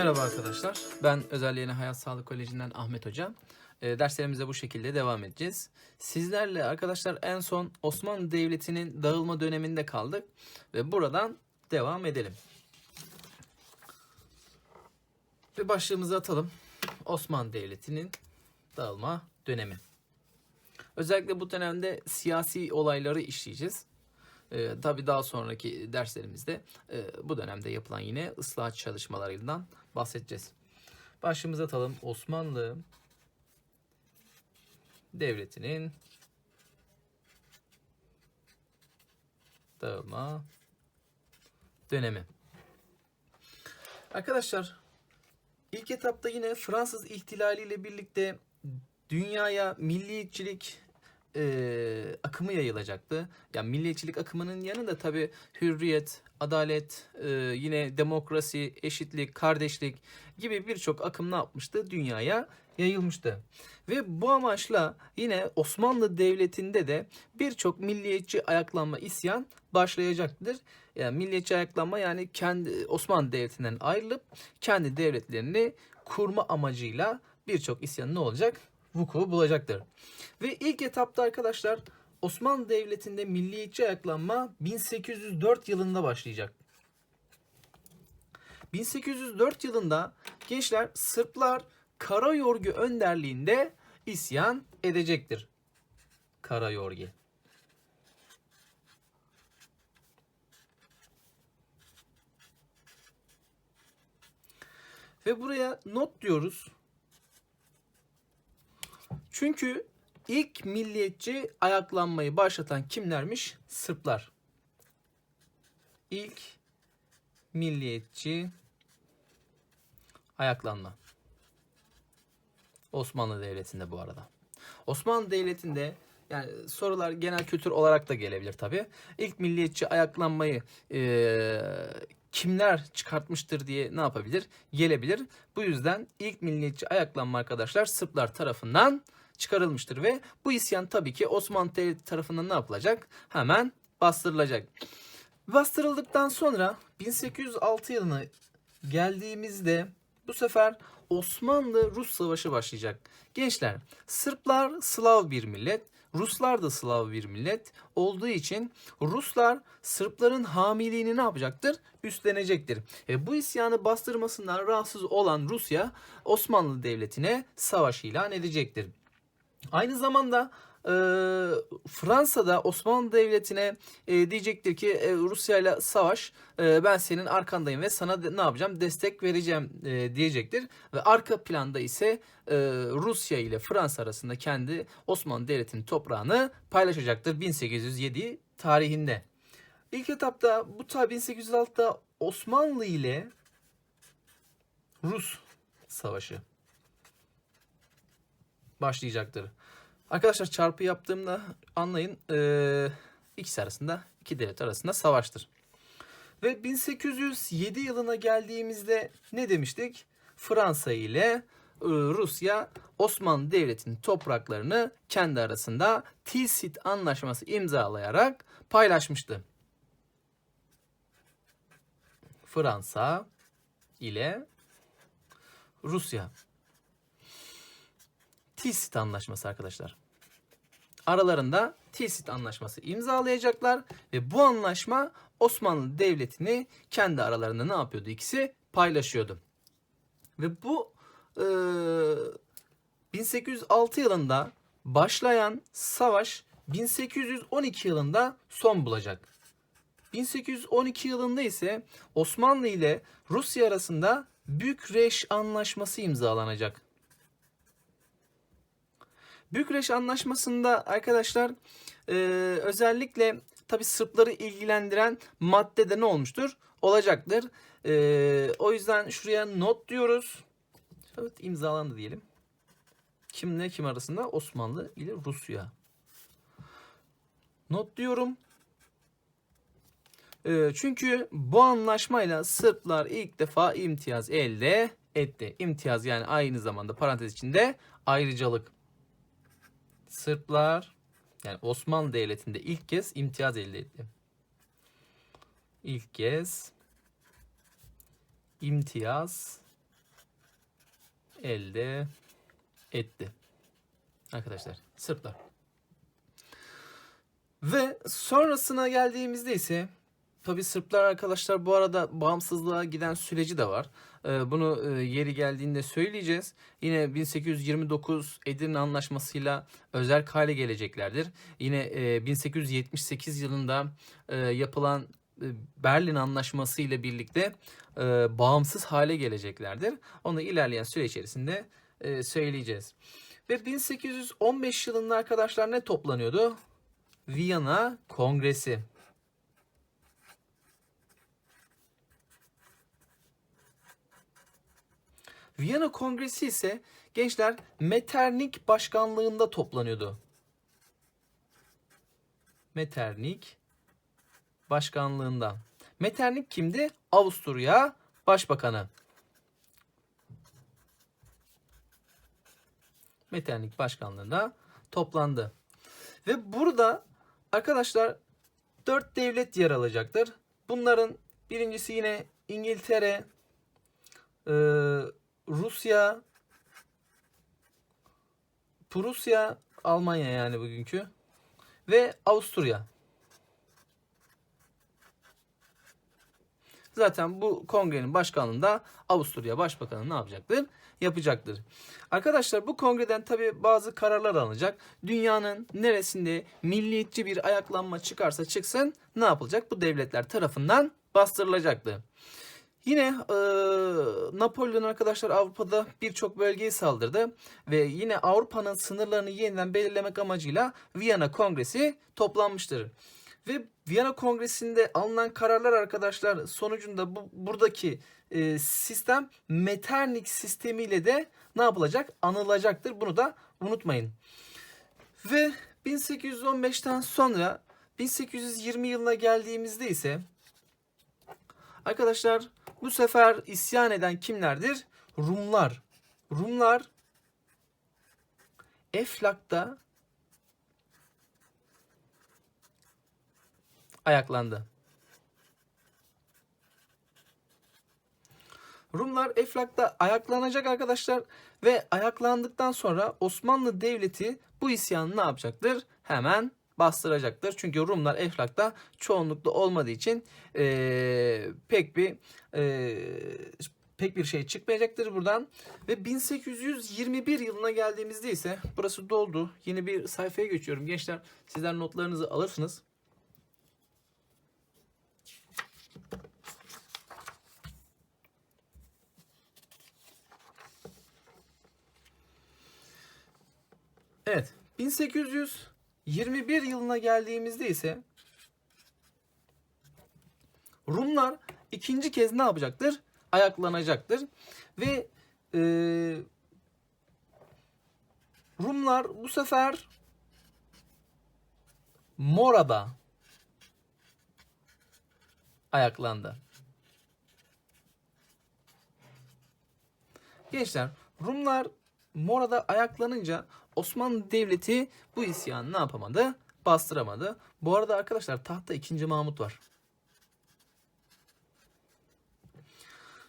Merhaba arkadaşlar. Ben Özel Yeni Hayat Sağlık Koleji'nden Ahmet Hoca. E, derslerimize bu şekilde devam edeceğiz. Sizlerle arkadaşlar en son Osmanlı Devleti'nin dağılma döneminde kaldık. Ve buradan devam edelim. Ve başlığımızı atalım. Osmanlı Devleti'nin dağılma dönemi. Özellikle bu dönemde siyasi olayları işleyeceğiz. Ee, tabii daha sonraki derslerimizde e, bu dönemde yapılan yine ıslahat çalışmalarından bahsedeceğiz. Başlığımızı atalım. Osmanlı Devleti'nin dağılma dönemi. Arkadaşlar ilk etapta yine Fransız ihtilaliyle birlikte dünyaya milliyetçilik e, akımı yayılacaktı. Yani milliyetçilik akımının yanında tabi hürriyet, adalet, e, yine demokrasi, eşitlik, kardeşlik gibi birçok akım ne yapmıştı? Dünyaya yayılmıştı. Ve bu amaçla yine Osmanlı Devleti'nde de birçok milliyetçi ayaklanma isyan başlayacaktır. Yani milliyetçi ayaklanma yani kendi Osmanlı Devleti'nden ayrılıp kendi devletlerini kurma amacıyla birçok isyan ne olacak? Vuku bulacaktır. Ve ilk etapta arkadaşlar Osmanlı Devleti'nde milliyetçi ayaklanma 1804 yılında başlayacak. 1804 yılında gençler Sırplar Karayorgi önderliğinde isyan edecektir. Karayorgi. Ve buraya not diyoruz. Çünkü ilk milliyetçi ayaklanmayı başlatan kimlermiş? Sırplar. İlk milliyetçi ayaklanma. Osmanlı Devleti'nde bu arada. Osmanlı Devleti'nde yani sorular genel kültür olarak da gelebilir tabi. İlk milliyetçi ayaklanmayı e, kimler çıkartmıştır diye ne yapabilir? Gelebilir. Bu yüzden ilk milliyetçi ayaklanma arkadaşlar Sırplar tarafından çıkarılmıştır ve bu isyan tabii ki Osmanlı Devleti tarafından ne yapılacak? Hemen bastırılacak. Bastırıldıktan sonra 1806 yılına geldiğimizde bu sefer Osmanlı-Rus savaşı başlayacak. Gençler, Sırplar Slav bir millet, Ruslar da Slav bir millet olduğu için Ruslar Sırpların hamiliğini ne yapacaktır? Üstlenecektir. E, bu isyanı bastırmasından rahatsız olan Rusya Osmanlı Devleti'ne savaş ilan edecektir. Aynı zamanda e, Fransa'da Osmanlı Devleti'ne e, diyecektir ki e, Rusya ile savaş e, ben senin arkandayım ve sana de, ne yapacağım destek vereceğim e, diyecektir. Ve arka planda ise e, Rusya ile Fransa arasında kendi Osmanlı Devleti'nin toprağını paylaşacaktır 1807 tarihinde. İlk etapta bu ta 1806'da Osmanlı ile Rus savaşı başlayacaktır. Arkadaşlar çarpı yaptığımda anlayın ee, ikisi arasında iki devlet arasında savaştır. Ve 1807 yılına geldiğimizde ne demiştik? Fransa ile Rusya Osmanlı Devleti'nin topraklarını kendi arasında Tilsit Anlaşması imzalayarak paylaşmıştı. Fransa ile Rusya Tilsit Anlaşması arkadaşlar. Aralarında Tilsit Anlaşması imzalayacaklar ve bu anlaşma Osmanlı Devleti'ni kendi aralarında ne yapıyordu ikisi? Paylaşıyordu. Ve bu e, 1806 yılında başlayan savaş 1812 yılında son bulacak. 1812 yılında ise Osmanlı ile Rusya arasında Bükreş Anlaşması imzalanacak. Bükreş Anlaşması'nda arkadaşlar e, özellikle tabi Sırpları ilgilendiren madde de ne olmuştur? Olacaktır. E, o yüzden şuraya not diyoruz. Evet imzalandı diyelim. Kimle kim arasında? Osmanlı ile Rusya. Not diyorum. E, çünkü bu anlaşmayla Sırplar ilk defa imtiyaz elde etti. İmtiyaz yani aynı zamanda parantez içinde ayrıcalık. Sırplar yani Osmanlı Devleti'nde ilk kez imtiyaz elde etti. İlk kez imtiyaz elde etti. Arkadaşlar Sırplar. Ve sonrasına geldiğimizde ise tabi Sırplar arkadaşlar bu arada bağımsızlığa giden süreci de var. Ee, Bunu e, yeri geldiğinde söyleyeceğiz. Yine 1829 Edirne Anlaşması'yla özel hale geleceklerdir. Yine e, 1878 yılında e, yapılan e, Berlin Anlaşması ile birlikte e, bağımsız hale geleceklerdir. Onu ilerleyen süre içerisinde e, söyleyeceğiz. Ve 1815 yılında arkadaşlar ne toplanıyordu? Viyana Kongresi. Viyana Kongresi ise gençler Metternich başkanlığında toplanıyordu. Metternich başkanlığında. Metternich kimdi? Avusturya Başbakanı. Metternich başkanlığında toplandı. Ve burada arkadaşlar dört devlet yer alacaktır. Bunların birincisi yine İngiltere, e, Rusya, Prusya, Almanya yani bugünkü ve Avusturya. Zaten bu kongrenin başkanlığında Avusturya Başbakanı ne yapacaktır? Yapacaktır. Arkadaşlar bu kongreden tabi bazı kararlar alınacak. Dünyanın neresinde milliyetçi bir ayaklanma çıkarsa çıksın ne yapılacak? Bu devletler tarafından bastırılacaktı. Yine e, Napolyon arkadaşlar Avrupa'da birçok bölgeyi saldırdı ve yine Avrupa'nın sınırlarını yeniden belirlemek amacıyla Viyana Kongresi toplanmıştır. Ve Viyana Kongresi'nde alınan kararlar arkadaşlar sonucunda bu buradaki e, sistem Metternich sistemiyle de ne yapılacak? Anılacaktır. Bunu da unutmayın. Ve 1815'ten sonra 1820 yılına geldiğimizde ise arkadaşlar bu sefer isyan eden kimlerdir? Rumlar. Rumlar Eflak'ta ayaklandı. Rumlar Eflak'ta ayaklanacak arkadaşlar ve ayaklandıktan sonra Osmanlı Devleti bu isyanı ne yapacaktır? Hemen bastıracaktır. Çünkü Rumlar Eflak'ta çoğunlukla olmadığı için ee, pek bir ee, pek bir şey çıkmayacaktır buradan. Ve 1821 yılına geldiğimizde ise burası doldu. Yeni bir sayfaya geçiyorum. Gençler sizler notlarınızı alırsınız. Evet. 1821 yılına geldiğimizde ise Rumlar ikinci kez ne yapacaktır? Ayaklanacaktır. Ve e, Rumlar bu sefer Mora'da ayaklandı. Gençler Rumlar Mora'da ayaklanınca Osmanlı Devleti bu isyanı ne yapamadı? Bastıramadı. Bu arada arkadaşlar tahta 2. Mahmut var.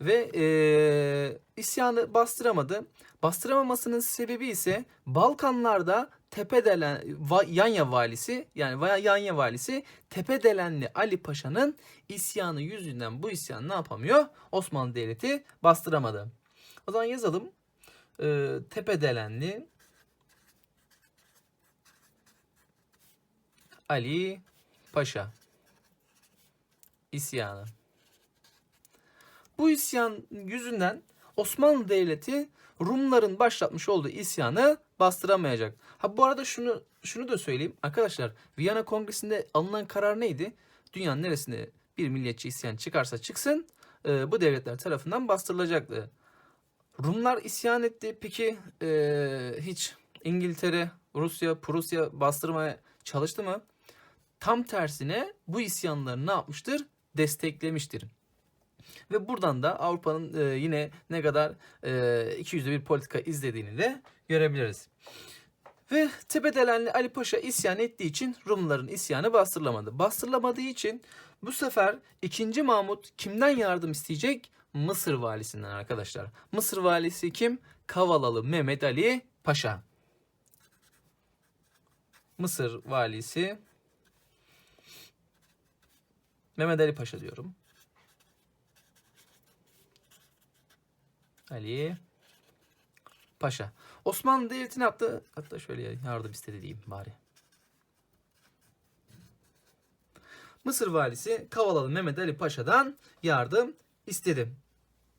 Ve e, isyanı bastıramadı. Bastıramamasının sebebi ise Balkanlarda Tepedelen Va, Yanya valisi yani Yanya valisi Tepedelenli Ali Paşa'nın isyanı yüzünden bu isyanı ne yapamıyor? Osmanlı Devleti bastıramadı. O zaman yazalım. E, Tepedelenli Ali Paşa isyanı. Bu isyan yüzünden Osmanlı Devleti Rumların başlatmış olduğu isyanı bastıramayacak. Ha bu arada şunu şunu da söyleyeyim. Arkadaşlar Viyana Kongresi'nde alınan karar neydi? Dünyanın neresinde bir milliyetçi isyan çıkarsa çıksın e, bu devletler tarafından bastırılacaktı. Rumlar isyan etti. Peki e, hiç İngiltere, Rusya, Prusya bastırmaya çalıştı mı? Tam tersine bu isyanları ne yapmıştır? Desteklemiştir. Ve buradan da Avrupa'nın e, yine ne kadar e, iki yüzlü bir politika izlediğini de görebiliriz. Ve Tepedelenli Ali Paşa isyan ettiği için Rumların isyanı bastırılamadı. Bastırılamadığı için bu sefer 2. Mahmut kimden yardım isteyecek? Mısır valisinden arkadaşlar. Mısır valisi kim? Kavalalı Mehmet Ali Paşa. Mısır valisi Mehmet Ali Paşa diyorum. Ali Paşa. Osmanlı Devleti ne yaptı? Hatta şöyle yardım istedi diyeyim bari. Mısır valisi Kavalalı Mehmet Ali Paşa'dan yardım istedi.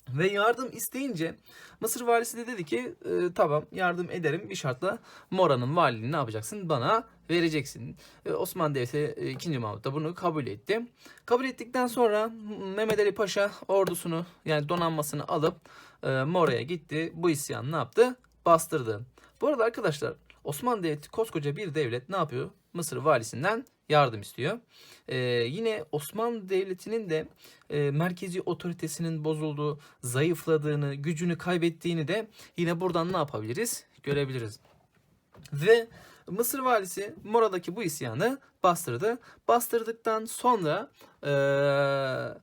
Ve yardım isteyince Mısır valisi de dedi ki e, tamam yardım ederim bir şartla Mora'nın valiliğini ne yapacaksın bana vereceksin. E, Osmanlı Devleti e, 2. Mahmut da bunu kabul etti. Kabul ettikten sonra Mehmet Ali Paşa ordusunu yani donanmasını alıp e, Mora'ya gitti. Bu isyanı ne yaptı? Bastırdı. Bu arada arkadaşlar Osmanlı Devleti koskoca bir devlet ne yapıyor? Mısır valisinden yardım istiyor. Ee, yine Osmanlı Devleti'nin de e, merkezi otoritesinin bozulduğu, zayıfladığını, gücünü kaybettiğini de yine buradan ne yapabiliriz? Görebiliriz. Ve Mısır valisi Mora'daki bu isyanı bastırdı. Bastırdıktan sonra eee,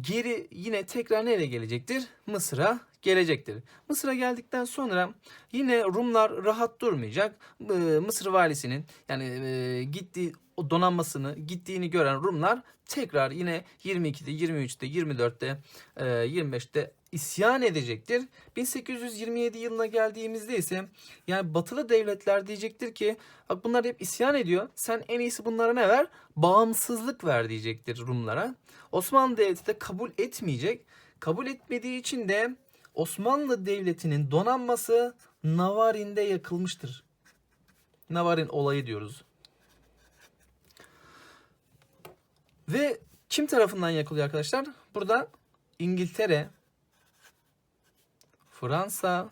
geri yine tekrar nereye gelecektir? Mısır'a gelecektir. Mısır'a geldikten sonra yine Rumlar rahat durmayacak. Ee, Mısır valisinin yani e, gittiği o donanmasını gittiğini gören Rumlar tekrar yine 22'de, 23'te, 24'te, e, 25'te isyan edecektir. 1827 yılına geldiğimizde ise yani batılı devletler diyecektir ki bak bunlar hep isyan ediyor. Sen en iyisi bunlara ne ver? Bağımsızlık ver diyecektir Rumlara. Osmanlı Devleti de kabul etmeyecek. Kabul etmediği için de Osmanlı Devleti'nin donanması Navarin'de yakılmıştır. Navarin olayı diyoruz. Ve kim tarafından yakılıyor arkadaşlar? Burada İngiltere, Fransa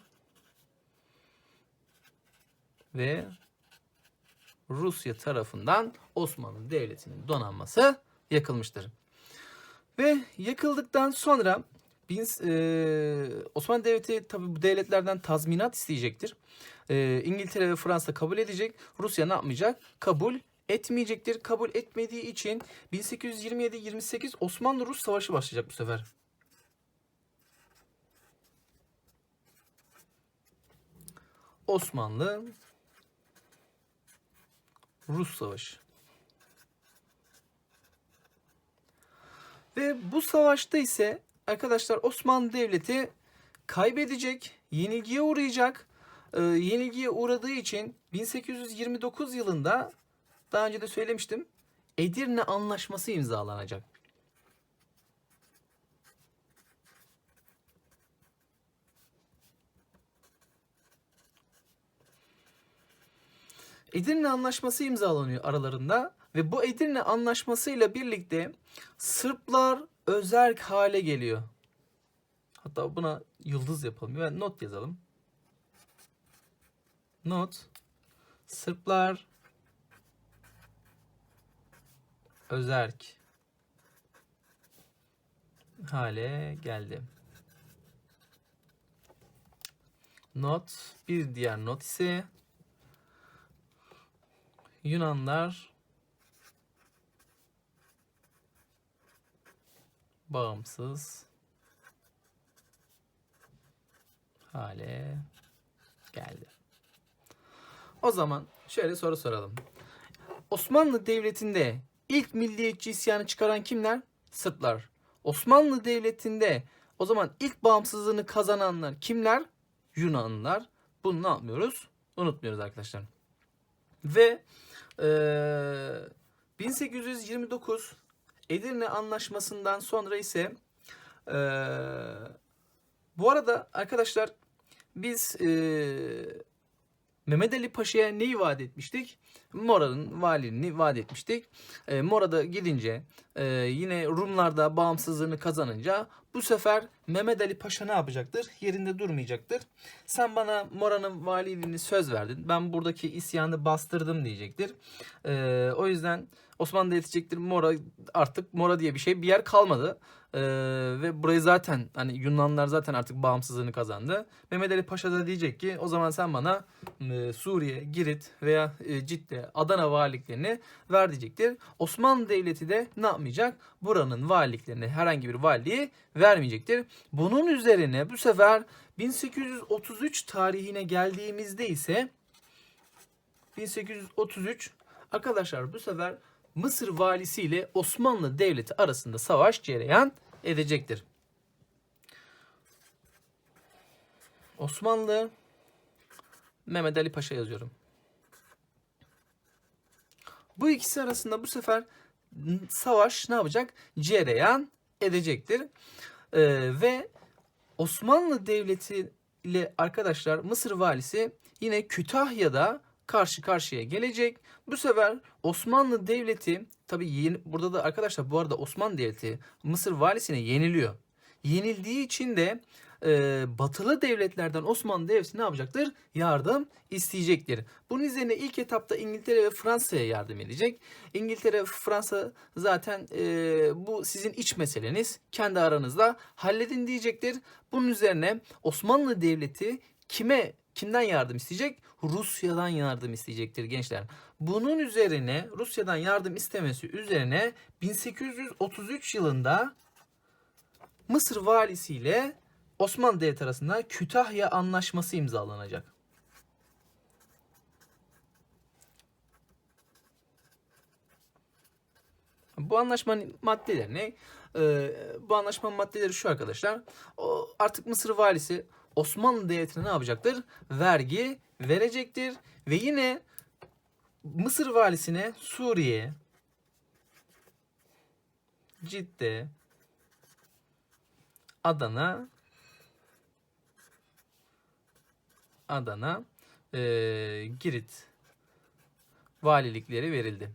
ve Rusya tarafından Osmanlı Devleti'nin donanması yakılmıştır. Ve yakıldıktan sonra bin, e, Osmanlı Devleti tabi bu devletlerden tazminat isteyecektir. E, İngiltere ve Fransa kabul edecek. Rusya ne yapmayacak? Kabul etmeyecektir. Kabul etmediği için 1827-28 Osmanlı-Rus savaşı başlayacak bu sefer. Osmanlı Rus Savaşı. Ve bu savaşta ise arkadaşlar Osmanlı Devleti kaybedecek, yenilgiye uğrayacak. Ee, yenilgiye uğradığı için 1829 yılında daha önce de söylemiştim. Edirne Anlaşması imzalanacak. Edirne Anlaşması imzalanıyor aralarında ve bu Edirne Anlaşması ile birlikte Sırplar özerk hale geliyor. Hatta buna yıldız yapalım. Ben not yazalım. Not. Sırplar özerk hale geldi. Not. Bir diğer not ise Yunanlar bağımsız hale geldi. O zaman şöyle soru soralım. Osmanlı Devleti'nde ilk milliyetçi isyanı çıkaran kimler? Sırplar. Osmanlı Devleti'nde o zaman ilk bağımsızlığını kazananlar kimler? Yunanlılar. Bunu ne yapmıyoruz? Unutmuyoruz arkadaşlar. Ve eee 1829 Edirne Anlaşması'ndan sonra ise eee, bu arada arkadaşlar biz eee Mehmet Ali Paşa'ya neyi vaat etmiştik? Mora'nın valiliğini vaat etmiştik. E, Mora'da gidince e, yine Rumlarda bağımsızlığını kazanınca bu sefer Mehmet Ali Paşa ne yapacaktır? Yerinde durmayacaktır. Sen bana Mora'nın valiliğini söz verdin. Ben buradaki isyanı bastırdım diyecektir. E, o yüzden Osmanlı Devleti diyecektir Mora artık Mora diye bir şey bir yer kalmadı. Ee, ve burayı zaten hani Yunanlar zaten artık bağımsızlığını kazandı. Mehmet Ali Paşa da diyecek ki o zaman sen bana e, Suriye, Girit veya e, Cidde, Adana valiliklerini ver diyecektir. Osmanlı Devleti de ne yapmayacak? Buranın valiliklerini herhangi bir valiliği vermeyecektir. Bunun üzerine bu sefer 1833 tarihine geldiğimizde ise 1833 arkadaşlar bu sefer Mısır valisi ile Osmanlı Devleti arasında savaş cereyan edecektir. Osmanlı Mehmet Ali Paşa yazıyorum. Bu ikisi arasında bu sefer savaş ne yapacak? Cereyan edecektir. Ee, ve Osmanlı Devleti ile arkadaşlar Mısır valisi yine Kütahya'da karşı karşıya gelecek. Bu sefer Osmanlı Devleti tabi yeni, burada da arkadaşlar bu arada Osmanlı Devleti Mısır valisine yeniliyor. Yenildiği için de e, batılı devletlerden Osmanlı Devleti ne yapacaktır? Yardım isteyecektir. Bunun üzerine ilk etapta İngiltere ve Fransa'ya yardım edecek. İngiltere ve Fransa zaten e, bu sizin iç meseleniz. Kendi aranızda halledin diyecektir. Bunun üzerine Osmanlı Devleti kime kimden yardım isteyecek? Rusya'dan yardım isteyecektir gençler. Bunun üzerine Rusya'dan yardım istemesi üzerine 1833 yılında Mısır valisiyle Osmanlı Devleti arasında Kütahya Anlaşması imzalanacak. Bu anlaşmanın maddeleri ne? Ee, bu anlaşmanın maddeleri şu arkadaşlar. O, artık Mısır valisi Osmanlı Devleti'ne ne yapacaktır? Vergi verecektir. Ve yine Mısır valisine Suriye, Cidde, Adana, Adana, e, Girit valilikleri verildi.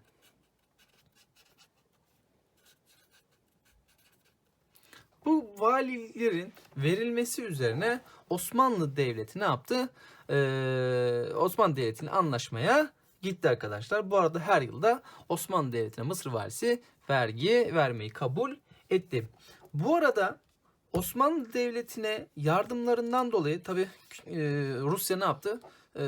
Bu valilerin verilmesi üzerine Osmanlı Devleti ne yaptı? Ee, Osmanlı Devleti'nin anlaşmaya gitti arkadaşlar. Bu arada her yılda Osmanlı Devleti'ne Mısır valisi vergi vermeyi kabul etti. Bu arada Osmanlı Devleti'ne yardımlarından dolayı tabi e, Rusya ne yaptı? E,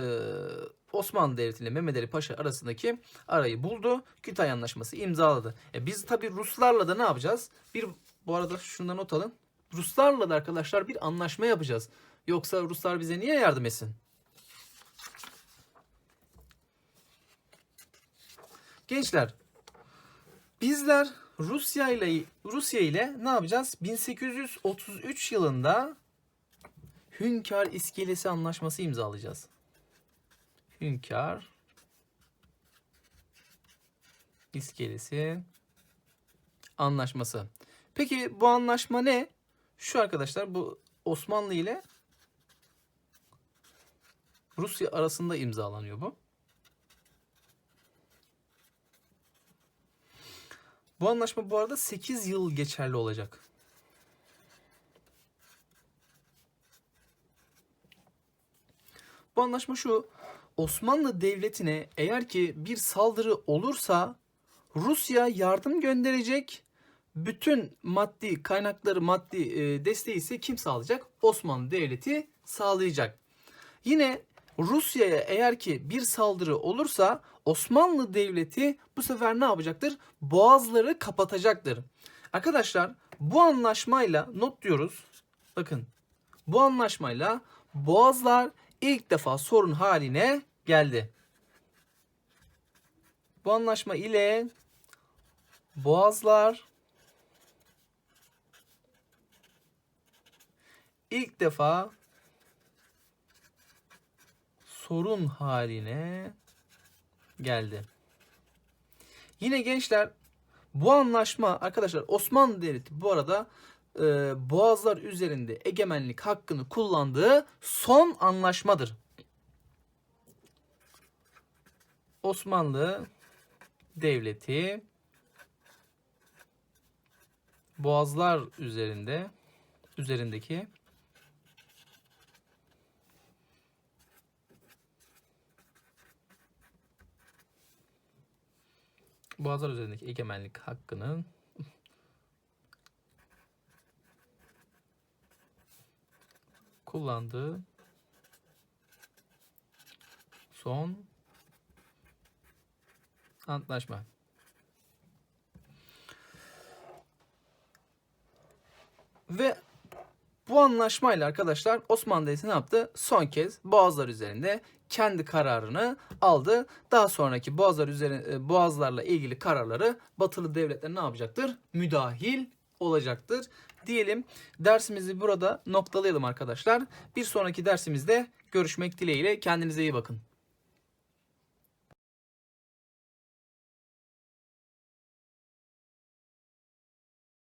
Osmanlı Devleti ile Mehmet Ali Paşa arasındaki arayı buldu. Kütahya Anlaşması imzaladı. E, biz tabi Ruslarla da ne yapacağız? Bir bu arada şundan not alın. Ruslarla da arkadaşlar bir anlaşma yapacağız. Yoksa Ruslar bize niye yardım etsin? Gençler bizler Rusya ile Rusya ile ne yapacağız? 1833 yılında Hünkar İskelesi Anlaşması imzalayacağız. Hünkar İskelesi Anlaşması. Peki bu anlaşma ne? Şu arkadaşlar bu Osmanlı ile Rusya arasında imzalanıyor bu. Bu anlaşma bu arada 8 yıl geçerli olacak. Bu anlaşma şu. Osmanlı Devleti'ne eğer ki bir saldırı olursa Rusya yardım gönderecek. Bütün maddi kaynakları, maddi e, desteği ise kim sağlayacak? Osmanlı Devleti sağlayacak. Yine Rusya'ya eğer ki bir saldırı olursa Osmanlı Devleti bu sefer ne yapacaktır? Boğazları kapatacaktır. Arkadaşlar bu anlaşmayla not diyoruz. Bakın bu anlaşmayla boğazlar ilk defa sorun haline geldi. Bu anlaşma ile boğazlar ilk defa sorun haline geldi. Yine gençler bu anlaşma arkadaşlar Osmanlı Devleti bu arada e, boğazlar üzerinde egemenlik hakkını kullandığı son anlaşmadır. Osmanlı Devleti boğazlar üzerinde üzerindeki Boğazlar üzerindeki egemenlik hakkını kullandığı son antlaşma. Ve bu anlaşmayla arkadaşlar Osmanlı Devleti ne yaptı? Son kez Boğazlar üzerinde kendi kararını aldı. Daha sonraki Boğazlar üzerine Boğazlarla ilgili kararları Batılı devletler ne yapacaktır? Müdahil olacaktır. Diyelim dersimizi burada noktalayalım arkadaşlar. Bir sonraki dersimizde görüşmek dileğiyle kendinize iyi bakın.